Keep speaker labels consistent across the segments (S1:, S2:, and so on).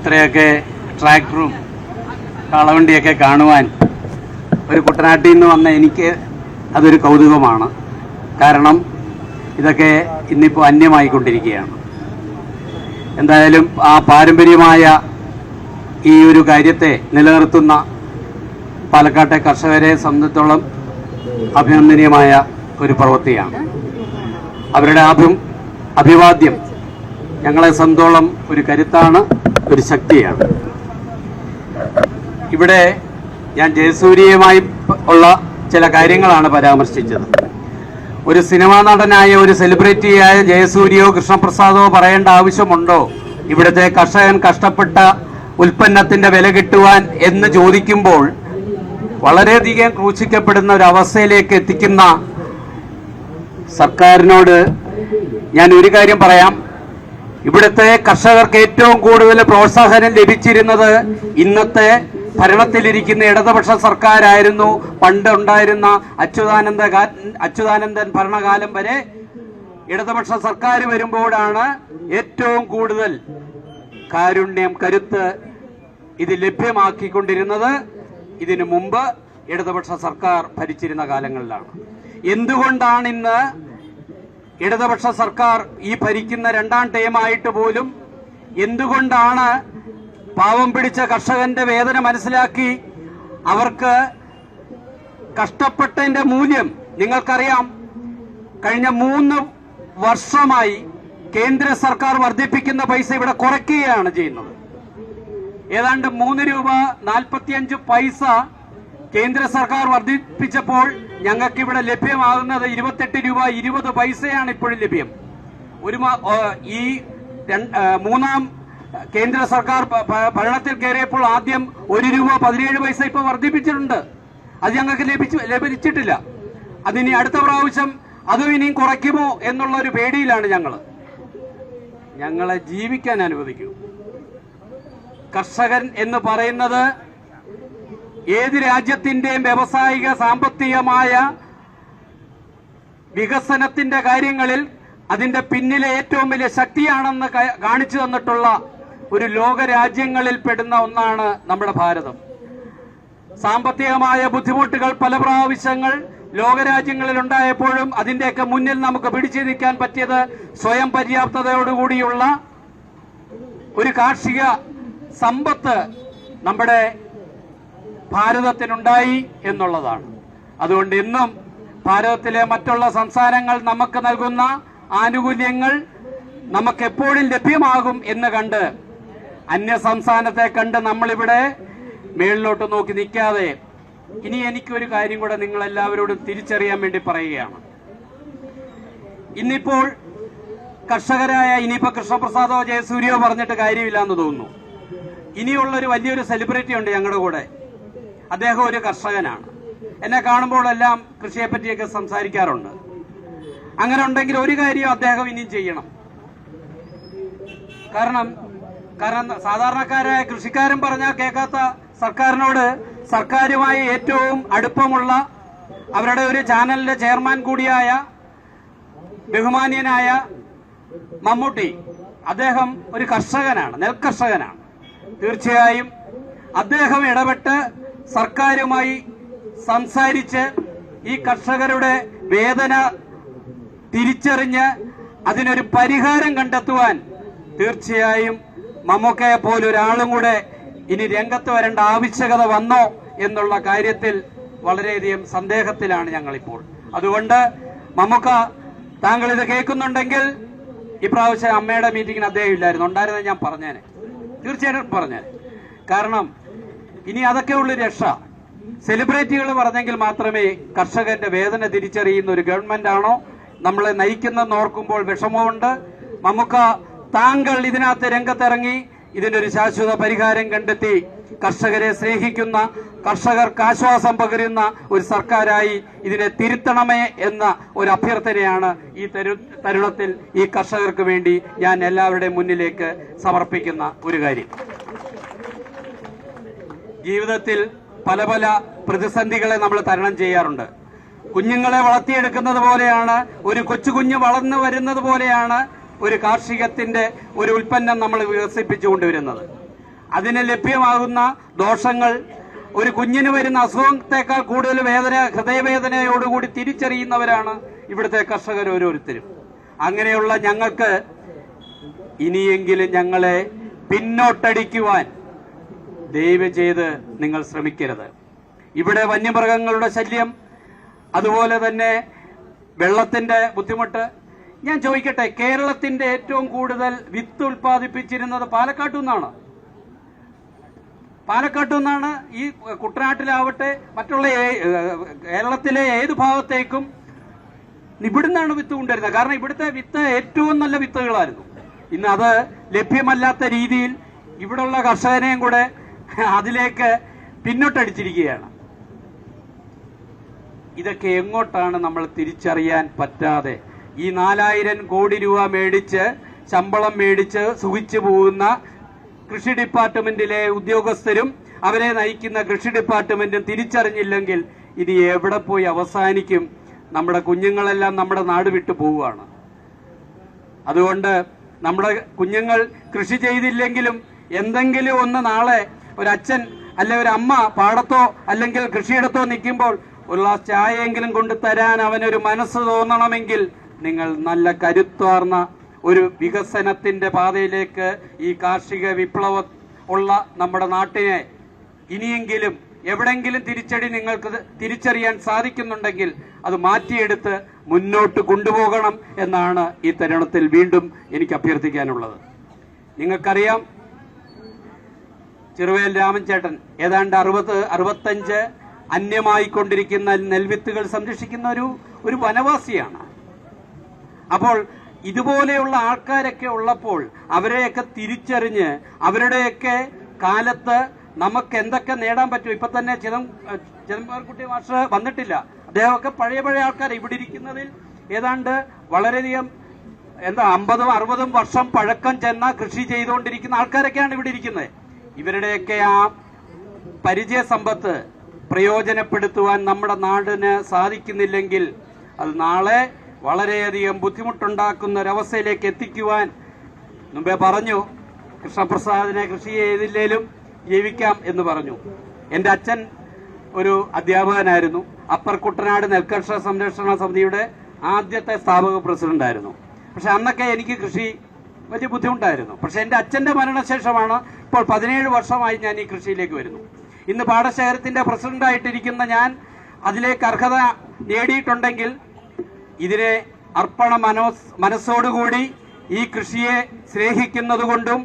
S1: ഇത്രയൊക്കെ ട്രാക്ടറും കളവണ്ടിയൊക്കെ കാണുവാൻ ഒരു കുട്ടനാട്ടിൽ നിന്ന് വന്ന എനിക്ക് അതൊരു കൗതുകമാണ്. കാരണം ഇതൊക്കെ ഇന്നിപ്പോൾ അന്യമായിക്കൊണ്ടിരിക്കുകയാണ്. എന്തായാലും ആ പാരമ്പര്യമായ ഈ ഒരു കാര്യത്തെ നിലനിർത്തുന്ന പാലക്കാട്ടെ കർഷകരെ സംബന്ധിച്ചോളം അഭിനന്ദനീയമായ ഒരു പ്രവൃത്തിയാണ്. അവരുടെ അഭി അഭിവാദ്യം ഞങ്ങളെ സംബന്ധിച്ചോളം ഒരു കരുത്താണ് ഒരു ശക്തിയാണ്. ഇവിടെ ഞാൻ ജയസൂര്യയുമായി ഉള്ള ചില കാര്യങ്ങളാണ് പരാമർശിച്ചത്. ഒരു സിനിമാ നടനായ ഒരു സെലിബ്രിറ്റിയായ ജയസൂര്യയോ കൃഷ്ണപ്രസാദോ പറയേണ്ട ആവശ്യമുണ്ടോ? ഇവിടുത്തെ കർഷകൻ കഷ്ടപ്പെട്ട ഉൽപ്പന്നത്തിന്റെ വില കിട്ടുവാൻ എന്ന് ചോദിക്കുമ്പോൾ വളരെയധികം ക്രൂശിക്കപ്പെടുന്ന ഒരു അവസ്ഥയിലേക്ക് എത്തിക്കുന്ന സർക്കാരിനോട് ഞാൻ ഒരു കാര്യം പറയാം. ഇവിടുത്തെ കർഷകർക്ക് ഏറ്റവും കൂടുതൽ പ്രോത്സാഹനം ലഭിച്ചിരുന്നത് ഇന്നത്തെ ഭരണത്തിലിരിക്കുന്ന ഇടതുപക്ഷ സർക്കാരായിരുന്നു. പണ്ടുണ്ടായിരുന്ന അച്യുതാനന്ദ അച്യുതാനന്ദൻ ഭരണകാലം വരെ ഇടതുപക്ഷ സർക്കാർ വരുമ്പോഴാണ് ഏറ്റവും കൂടുതൽ കാരുണ്യം കരുത്ത് ഇത് ലഭ്യമാക്കിക്കൊണ്ടിരുന്നത്. ഇതിനു മുമ്പ് ഇടതുപക്ഷ സർക്കാർ ഭരിച്ചിരുന്ന കാലങ്ങളിലാണ്. എന്തുകൊണ്ടാണ് ഇന്ന് ഇടതുപക്ഷ സർക്കാർ ഈ ഭരിക്കുന്ന രണ്ടാം ടൈമായിട്ട് പോലും എന്തുകൊണ്ടാണ് പാവം പിടിച്ച കർഷകന്റെ വേദന മനസ്സിലാക്കി അവർക്ക് കഷ്ടപ്പെട്ടതിന്റെ മൂല്യം നിങ്ങൾക്കറിയാം? കഴിഞ്ഞ മൂന്ന് വർഷമായി കേന്ദ്ര സർക്കാർ വർദ്ധിപ്പിക്കുന്ന പൈസ ഇവിടെ കുറയ്ക്കുകയാണ് ചെയ്യുന്നത്. ഏതാണ്ട് മൂന്ന് രൂപ നാൽപ്പത്തിയഞ്ച് പൈസ കേന്ദ്ര സർക്കാർ വർദ്ധിപ്പിച്ചപ്പോൾ ഞങ്ങൾക്ക് ഇവിടെ ലഭ്യമാകുന്നത് ഇരുപത്തെട്ട് രൂപ ഇരുപത് പൈസയാണ് ഇപ്പോഴും ലഭ്യം. ഒരു ഈ മൂന്നാം കേന്ദ്ര സർക്കാർ ഭരണത്തിൽ കയറിയപ്പോൾ ആദ്യം ഒരു രൂപ പതിനേഴ് പൈസ ഇപ്പൊ വർദ്ധിപ്പിച്ചിട്ടുണ്ട്. അത് ഞങ്ങൾക്ക് ലഭിച്ചു ലഭിച്ചിട്ടില്ല. അതിനി അടുത്ത പ്രാവശ്യം അതും ഇനിയും കുറയ്ക്കുമോ എന്നുള്ള ഒരു പേടിയിലാണ് ഞങ്ങൾ ഞങ്ങളെ ജീവിക്കാൻ അനുവദിക്കൂ. കർഷകൻ എന്ന് പറയുന്നത് ഏത് രാജ്യത്തിന്റെയും വ്യവസായിക സാമ്പത്തികമായ വികസനത്തിന്റെ കാര്യങ്ങളിൽ അതിന്റെ പിന്നിലെ ഏറ്റവും വലിയ ശക്തിയാണെന്ന് കാണിച്ചു തന്നിട്ടുള്ള ഒരു ലോക രാജ്യങ്ങളിൽ പെടുന്ന ഒന്നാണ് നമ്മുടെ ഭാരതം. സാമ്പത്തികമായ ബുദ്ധിമുട്ടുകൾ പല പ്രാവശ്യങ്ങൾ ലോകരാജ്യങ്ങളിൽ ഉണ്ടായപ്പോഴും അതിന്റെയൊക്കെ മുന്നിൽ നമുക്ക് പിടിച്ചു നിൽക്കാൻ പറ്റിയത് സ്വയം പര്യാപ്തതയോടുകൂടിയുള്ള ഒരു കാർഷിക സമ്പത്ത് നമ്മുടെ ഭാരതത്തിനുണ്ടായി എന്നുള്ളതാണ്. അതുകൊണ്ട് ഇന്നും ഭാരതത്തിലെ മറ്റുള്ള സംസ്ഥാനങ്ങൾ നമുക്ക് നൽകുന്ന ആനുകൂല്യങ്ങൾ നമുക്ക് എപ്പോഴും ലഭ്യമാകും എന്ന് കണ്ട് അന്യ സംസ്ഥാനത്തെ കണ്ട് നമ്മളിവിടെ മേളിലോട്ട് നോക്കി നിൽക്കാതെ ഇനി എനിക്കൊരു കാര്യം കൂടെ നിങ്ങൾ എല്ലാവരോടും തിരിച്ചറിയാൻ വേണ്ടി പറയുകയാണ്. ഇന്നിപ്പോൾ കർഷകരായ ഇനിയിപ്പോ കൃഷ്ണപ്രസാദോ ജയസൂര്യോ പറഞ്ഞിട്ട് കാര്യമില്ല എന്ന് തോന്നുന്നു. ഇനിയുള്ളൊരു വലിയൊരു സെലിബ്രിറ്റി ഉണ്ട് ഞങ്ങളുടെ കൂടെ. അദ്ദേഹം ഒരു കർഷകനാണ്. എന്നെ കാണുമ്പോഴെല്ലാം കൃഷിയെ പറ്റിയൊക്കെ സംസാരിക്കാറുണ്ട്. അങ്ങനെ ഉണ്ടെങ്കിൽ ഒരു കാര്യം അദ്ദേഹം ഇനിയും ചെയ്യണം. കാരണം കാരണം സാധാരണക്കാരായ കൃഷിക്കാരൻ പറഞ്ഞാൽ കേൾക്കാത്ത സർക്കാരിനോട് സർക്കാരുമായി ഏറ്റവും അടുപ്പമുള്ള അവരുടെ ഒരു ചാനലിന്റെ ചെയർമാൻ കൂടിയായ ബഹുമാനിയനായ മമ്മൂട്ടി അദ്ദേഹം ഒരു കർഷകനാണ് നെൽകർഷകനാണ്. തീർച്ചയായും അദ്ദേഹം ഇടപെട്ട് സർക്കാരുമായി സംസാരിച്ച് ഈ കർഷകരുടെ വേദന തിരിച്ചറിഞ്ഞ് അതിനൊരു പരിഹാരം കണ്ടെത്തുവാൻ തീർച്ചയായും മമ്മൂക്കയെ പോലെ ഒരാളും കൂടെ ഇനി രംഗത്ത് വരേണ്ട ആവശ്യകത വന്നോ എന്നുള്ള കാര്യത്തിൽ വളരെയധികം സന്ദേഹത്തിലാണ് ഞങ്ങളിപ്പോൾ. അതുകൊണ്ട് മമ്മൂക്ക താങ്കൾ ഇത് കേൾക്കുന്നുണ്ടെങ്കിൽ ഇപ്രാവശ്യം അമ്മയുടെ മീറ്റിങ്ങിന് അദ്ദേഹം ഇല്ലായിരുന്നു. ഉണ്ടായിരുന്നത് ഞാൻ പറഞ്ഞേനെ. തീർച്ചയായിട്ടും പറഞ്ഞേനെ. കാരണം ഇനി അതൊക്കെ ഉള്ളു രക്ഷ. സെലിബ്രിറ്റികൾ പറഞ്ഞെങ്കിൽ മാത്രമേ കർഷകന്റെ വേദന തിരിച്ചറിയുന്ന ഒരു ഗവൺമെന്റ് ആണോ? നമ്മളെ നയിക്കുന്നെന്ന് ഓർക്കുമ്പോൾ വിഷമമുണ്ട്. നമുക്ക് താങ്കൾ ഇതിനകത്ത് രംഗത്തിറങ്ങി ഇതിനൊരു ശാശ്വത പരിഹാരം കണ്ടെത്തി കർഷകരെ സ്നേഹിക്കുന്ന കർഷകർക്ക് ആശ്വാസം പകരുന്ന ഒരു സർക്കാരായി ഇതിനെ തിരുത്തണമേ എന്ന ഒരു അഭ്യർത്ഥനയാണ് ഈ തരു തരുണത്തിൽ ഈ കർഷകർക്ക് വേണ്ടി ഞാൻ എല്ലാവരുടെയും മുന്നിലേക്ക് സമർപ്പിക്കുന്ന ഒരു കാര്യം. ജീവിതത്തിൽ പല പല പ്രതിസന്ധികളെ നമ്മൾ തരണം ചെയ്യാറുണ്ട്. കുഞ്ഞുങ്ങളെ വളർത്തിയെടുക്കുന്നത് പോലെയാണ് ഒരു കൊച്ചു കുഞ്ഞ് വളർന്നു വരുന്നത് പോലെയാണ് ഒരു കാർഷികത്തിന്റെ ഒരു ഉൽപ്പന്നം നമ്മൾ വികസിപ്പിച്ചുകൊണ്ടുവരുന്നത് അതിന് ലഭ്യമാകുന്ന ദോഷങ്ങൾ ഒരു കുഞ്ഞിന് വരുന്ന അസുഖത്തേക്കാൾ കൂടുതൽ വേദന ഹൃദയവേദനയോടുകൂടി തിരിച്ചറിയുന്നവരാണ് ഇവിടുത്തെ കർഷകർ ഓരോരുത്തരും. അങ്ങനെയുള്ള ഞങ്ങൾക്ക് ഇനിയെങ്കിലും ഞങ്ങളെ പിന്നോട്ടടിക്കുവാൻ ദയവ് ചെയ്ത് നിങ്ങൾ ശ്രമിക്കരുത്. ഇവിടെ വന്യമൃഗങ്ങളുടെ ശല്യം അതുപോലെ തന്നെ വെള്ളത്തിന്റെ ബുദ്ധിമുട്ട്. ഞാൻ ചോദിക്കട്ടെ കേരളത്തിന്റെ ഏറ്റവും കൂടുതൽ വിത്ത് ഉൽപ്പാദിപ്പിച്ചിരുന്നത് പാലക്കാട്ടു നിന്നാണ്. പാലക്കാട്ടു നിന്നാണ് ഈ കുട്ടനാട്ടിലാവട്ടെ മറ്റുള്ള കേരളത്തിലെ ഏത് ഭാഗത്തേക്കും ഇവിടുന്നാണ് വിത്ത് കൊണ്ടുവരുന്നത്. കാരണം ഇവിടുത്തെ വിത്ത് ഏറ്റവും നല്ല വിത്തുകളായിരുന്നു. ഇന്ന് അത് ലഭ്യമല്ലാത്ത രീതിയിൽ ഇവിടുള്ള കർഷകനെയും കൂടെ അതിലേക്ക് പിന്നോട്ടടിച്ചിരിക്കുകയാണ്. ഇതൊക്കെ എങ്ങോട്ടാണ് നമ്മൾ തിരിച്ചറിയാൻ പറ്റാതെ ഈ നാലായിരം കോടി രൂപ മേടിച്ച് ശമ്പളം മേടിച്ച് സുഖിച്ചു പോകുന്ന കൃഷി ഡിപ്പാർട്ട്മെന്റിലെ ഉദ്യോഗസ്ഥരും അവരെ നയിക്കുന്ന കൃഷി ഡിപ്പാർട്ട്മെന്റും തിരിച്ചറിഞ്ഞില്ലെങ്കിൽ ഇത് എവിടെ പോയി അവസാനിക്കും? നമ്മുടെ കുഞ്ഞുങ്ങളെല്ലാം നമ്മുടെ നാട് വിട്ടു പോവുകയാണ്. അതുകൊണ്ട് നമ്മുടെ കുഞ്ഞുങ്ങൾ കൃഷി ചെയ്തില്ലെങ്കിലും എന്തെങ്കിലും ഒന്ന് നാളെ ഒരച്ഛൻ അല്ലെ ഒരു അമ്മ പാടത്തോ അല്ലെങ്കിൽ കൃഷിയിടത്തോ നിൽക്കുമ്പോൾ ഒരു ഗ്ലാസ് ചായയെങ്കിലും കൊണ്ട് തരാൻ അവനൊരു മനസ്സ് തോന്നണമെങ്കിൽ നിങ്ങൾ നല്ല കരുത്താർന്ന ഒരു വികസനത്തിന്റെ പാതയിലേക്ക് ഈ കാർഷിക വിപ്ലവ ഉള്ള നമ്മുടെ നാട്ടിനെ ഇനിയെങ്കിലും എവിടെങ്കിലും തിരിച്ചടി നിങ്ങൾക്ക് തിരിച്ചറിയാൻ സാധിക്കുന്നുണ്ടെങ്കിൽ അത് മാറ്റിയെടുത്ത് മുന്നോട്ട് കൊണ്ടുപോകണം എന്നാണ് ഈ തരുണത്തിൽ വീണ്ടും എനിക്ക് അഭ്യർത്ഥിക്കാനുള്ളത്. നിങ്ങൾക്കറിയാം ചെറുവേൽ രാമൻചേട്ടൻ ഏതാണ്ട് അറുപത് അറുപത്തഞ്ച് അന്യമായിക്കൊണ്ടിരിക്കുന്ന നെൽവിത്തുകൾ സംരക്ഷിക്കുന്ന ഒരു ഒരു വനവാസിയാണ്. അപ്പോൾ ഇതുപോലെയുള്ള ആൾക്കാരൊക്കെ ഉള്ളപ്പോൾ അവരെയൊക്കെ തിരിച്ചറിഞ്ഞ് അവരുടെയൊക്കെ കാലത്ത് നമുക്ക് എന്തൊക്കെ നേടാൻ പറ്റും. ഇപ്പൊ തന്നെ ചിദം ചിദംബരക്കുട്ടി മാസ്റ്റർ വന്നിട്ടില്ല. അദ്ദേഹമൊക്കെ പഴയ പഴയ ആൾക്കാർ ഇവിടെ ഇരിക്കുന്നതിൽ. ഏതാണ്ട് വളരെയധികം എന്താ അമ്പതും അറുപതും വർഷം പഴക്കം ചെന്ന കൃഷി ചെയ്തുകൊണ്ടിരിക്കുന്ന ആൾക്കാരൊക്കെയാണ് ഇവിടെ ഇരിക്കുന്നത്. ഇവരുടെയൊക്കെ ആ പരിചയ സമ്പത്ത് പ്രയോജനപ്പെടുത്തുവാൻ നമ്മുടെ നാടിന് സാധിക്കുന്നില്ലെങ്കിൽ അത് നാളെ വളരെയധികം ബുദ്ധിമുട്ടുണ്ടാക്കുന്ന ഒരവസ്ഥയിലേക്ക് എത്തിക്കുവാൻ മുമ്പേ പറഞ്ഞു കൃഷ്ണപ്രസാദിനെ കൃഷി ചെയ്തില്ലേലും ജീവിക്കാം എന്ന് പറഞ്ഞു. എന്റെ അച്ഛൻ ഒരു അധ്യാപകനായിരുന്നു. അപ്പർ കുട്ടനാട് നെൽകർഷക സംരക്ഷണ സമിതിയുടെ ആദ്യത്തെ സ്ഥാപക പ്രസിഡന്റായിരുന്നു. പക്ഷെ അന്നൊക്കെ എനിക്ക് കൃഷി വലിയ ബുദ്ധിമുട്ടായിരുന്നു. പക്ഷെ എന്റെ അച്ഛന്റെ മരണശേഷമാണ് ഇപ്പോൾ പതിനേഴ് വർഷമായി ഞാൻ ഈ കൃഷിയിലേക്ക് വരുന്നു. ഇന്ന് പാടശേഖരത്തിന്റെ പ്രസിഡന്റായിട്ടിരിക്കുന്ന ഞാൻ അതിലേക്ക് അർഹത നേടിയിട്ടുണ്ടെങ്കിൽ ഇതിനെ അർപ്പണ മനോസ് മനസ്സോടുകൂടി ഈ കൃഷിയെ സ്നേഹിക്കുന്നതുകൊണ്ടും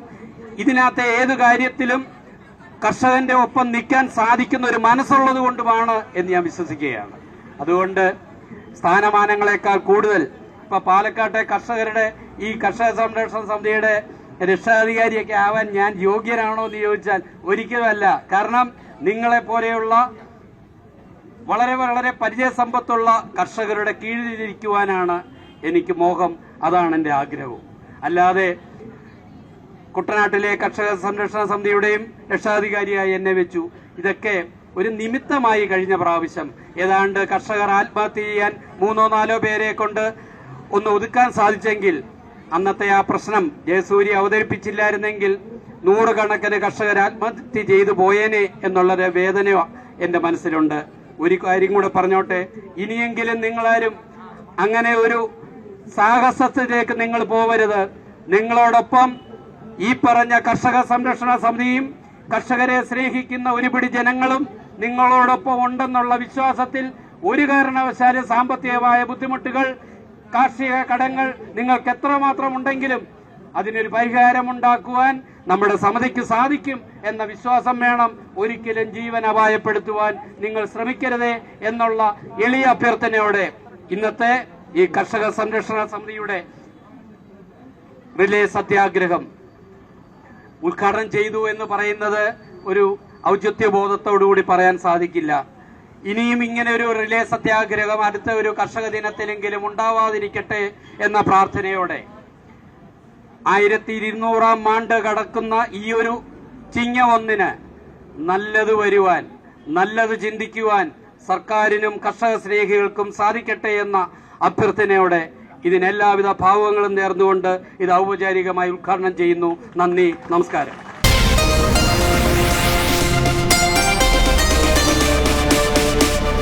S1: ഇതിനകത്തെ ഏത് കാര്യത്തിലും കർഷകന്റെ ഒപ്പം നിൽക്കാൻ സാധിക്കുന്ന ഒരു മനസ്സുള്ളത് കൊണ്ടുമാണ് എന്ന് ഞാൻ വിശ്വസിക്കുകയാണ്. അതുകൊണ്ട് സ്ഥാനമാനങ്ങളെക്കാൾ കൂടുതൽ പാലക്കാട്ടെ കർഷകരുടെ ഈ കർഷക സംരക്ഷണ സമിതിയുടെ രക്ഷാധികാരിയൊക്കെ ആവാൻ ഞാൻ യോഗ്യനാണോ എന്ന് ചോദിച്ചാൽ ഒരിക്കലുമല്ല കാരണം നിങ്ങളെ പോലെയുള്ള വളരെ വളരെ പരിചയസമ്പത്തുള്ള കർഷകരുടെ കീഴിലിരിക്കുവാനാണ് എനിക്ക് മോഹം. അതാണ് എന്റെ ആഗ്രഹവും. അല്ലാതെ കുട്ടനാട്ടിലെ കർഷക സംരക്ഷണ സമിതിയുടെയും രക്ഷാധികാരിയായി എന്നെ വെച്ചു. ഇതൊക്കെ ഒരു നിമിത്തമായി കഴിഞ്ഞ പ്രാവശ്യം. ഏതാണ്ട് കർഷകർ ആത്മഹത്യ ചെയ്യാൻ മൂന്നോ നാലോ പേരെ കൊണ്ട് ഒന്ന് ഒതുക്കാൻ സാധിച്ചെങ്കിൽ അന്നത്തെ ആ പ്രശ്നം ജയസൂര്യ അവതരിപ്പിച്ചില്ലായിരുന്നെങ്കിൽ നൂറുകണക്കിന് കർഷകർ ആത്മഹത്യ ചെയ്തു പോയേനെ എന്നുള്ളത് വേദന എന്റെ മനസ്സിലുണ്ട്. ഒരു കാര്യം കൂടെ പറഞ്ഞോട്ടെ ഇനിയെങ്കിലും നിങ്ങളാരും അങ്ങനെ ഒരു സാഹസത്തിലേക്ക് നിങ്ങൾ പോവരുത്. നിങ്ങളോടൊപ്പം ഈ പറഞ്ഞ കർഷക സംരക്ഷണ സമിതിയും കർഷകരെ സ്നേഹിക്കുന്ന ഒരുപിടി ജനങ്ങളും നിങ്ങളോടൊപ്പം ഉണ്ടെന്നുള്ള വിശ്വാസത്തിൽ ഒരു കാരണവശാലും സാമ്പത്തികമായ ബുദ്ധിമുട്ടുകൾ കാർഷിക കടങ്ങൾ നിങ്ങൾക്ക് എത്രമാത്രം ഉണ്ടെങ്കിലും അതിനൊരു പരിഹാരമുണ്ടാക്കുവാൻ നമ്മുടെ സമിതിക്ക് സാധിക്കും എന്ന വിശ്വാസം വേണം. ഒരിക്കലും ജീവൻ അപായപ്പെടുത്തുവാൻ നിങ്ങൾ ശ്രമിക്കരുതേ എന്നുള്ള എളിയ അഭ്യർത്ഥനയോടെ ഇന്നത്തെ ഈ കർഷക സംരക്ഷണ സമിതിയുടെ റിലേ സത്യാഗ്രഹം ഉദ്ഘാടനം ചെയ്തു എന്ന് പറയുന്നത് ഒരു ഔചിത്യബോധത്തോടുകൂടി പറയാൻ സാധിക്കില്ല. ഇനിയും ഇങ്ങനെ ഒരു റിലേ സത്യാഗ്രഹം അടുത്ത ഒരു കർഷക ദിനത്തിലെങ്കിലും ഉണ്ടാവാതിരിക്കട്ടെ എന്ന പ്രാർത്ഥനയോടെ ആയിരത്തി ഇരുന്നൂറാം ആണ്ട് കടക്കുന്ന ഈ ഒരു ചിങ്ങ ഒന്നിന് നല്ലത് വരുവാൻ നല്ലത് ചിന്തിക്കുവാൻ സർക്കാരിനും കർഷക സ്നേഹികൾക്കും സാധിക്കട്ടെ എന്ന അഭ്യർത്ഥനയോടെ ഇതിനെല്ലാവിധ ഭാവങ്ങളും നേർന്നുകൊണ്ട് ഇത് ഔപചാരികമായി ഉദ്ഘാടനം ചെയ്യുന്നു. നന്ദി നമസ്കാരം.